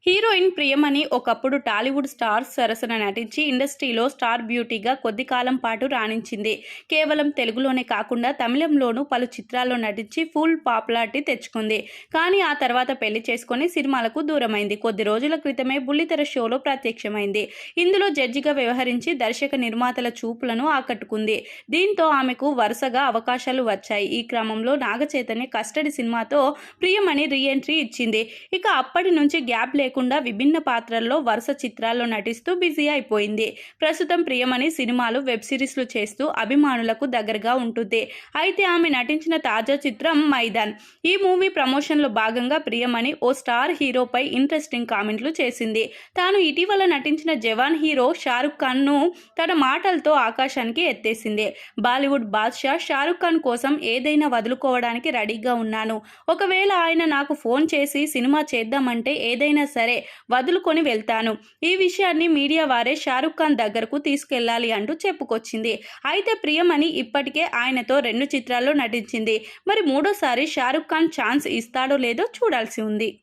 He heroine Priyamani ఒకప్పుడు Tollywood star సరసన నటించి ఇండస్ట్రీలో స్టార్ బ్యూటీగా కొద్ది కాలం పాటు రాణించింది. కేవలం తెలుగులోనే కాకుండా తమిళంలోనూ పలు చిత్రాల్లో నటించి ఫుల్ పాపులారిటీ తెచ్చుకుంది. కానీ ఆ తర్వాత పెళ్ళి చేసుకుని సినిమాలకు దూరమైంది. కొద్ది రోజుల క్రితమే బుల్లితెర షోలో ప్రత్యక్షమైంది. ఇందులో జడ్జిగా వ్యవహరించి దర్శక నిర్మాతల చూపులను ఆకట్టుకుంది. దీంతో ఆమెకు వరుసగా అవకాశాలు వచ్చాయి. ఈ క్రమంలో నాగచైతన్య కస్టడీ సినిమాతో ప్రియమణి రీఎంట్రీ ఇచ్చింది. ఇక అప్పటి నుంచి గ్యాప్ లేకుండా విభిన్న పాత్రల్లో వరుస చిత్రాల్లో నటిస్తూ బిజీ అయిపోయింది. ప్రస్తుతం ప్రియమణి సినిమాలు వెబ్ సిరీస్లు చేస్తూ అభిమానులకు దగ్గరగా ఉంటుంది అయితే ఆమె నటించిన తాజా చిత్రం మైదాన్. ఈ మూవీ ప్రమోషన్లో భాగంగా ప్రియమణి ఓ స్టార్ హీరోపై ఇంట్రెస్టింగ్ కామెంట్లు చేసింది. తాను ఇటీవల నటించిన జవాన్ హీరో షారుఖ్ ఖాన్ను తన మాటలతో ఆకాశానికి ఎత్తేసింది. బాలీవుడ్ బాద్షా షారుఖ్ ఖాన్ కోసం ఏదైనా వదులుకోవడానికి రెడీగా ఉన్నాను. ఒకవేళ ఆయన నాకు ఫోన్ చేసి సినిమా చేద్దామంటే ఏదైనా సరే వదులుకొని వెళ్తాను. ఈ విషయాన్ని మీడియా వారే షారుఖ్ ఖాన్ దగ్గరకు తీసుకెళ్ళాలి అంటూ చెప్పుకొచ్చింది. అయితే ప్రియమణి ఇప్పటికే ఆయనతో రెండు చిత్రాల్లో నటించింది. మరి మూడోసారి షారుఖ్ ఖాన్ ఛాన్స్ ఇస్తాడో లేదో చూడాల్సి ఉంది.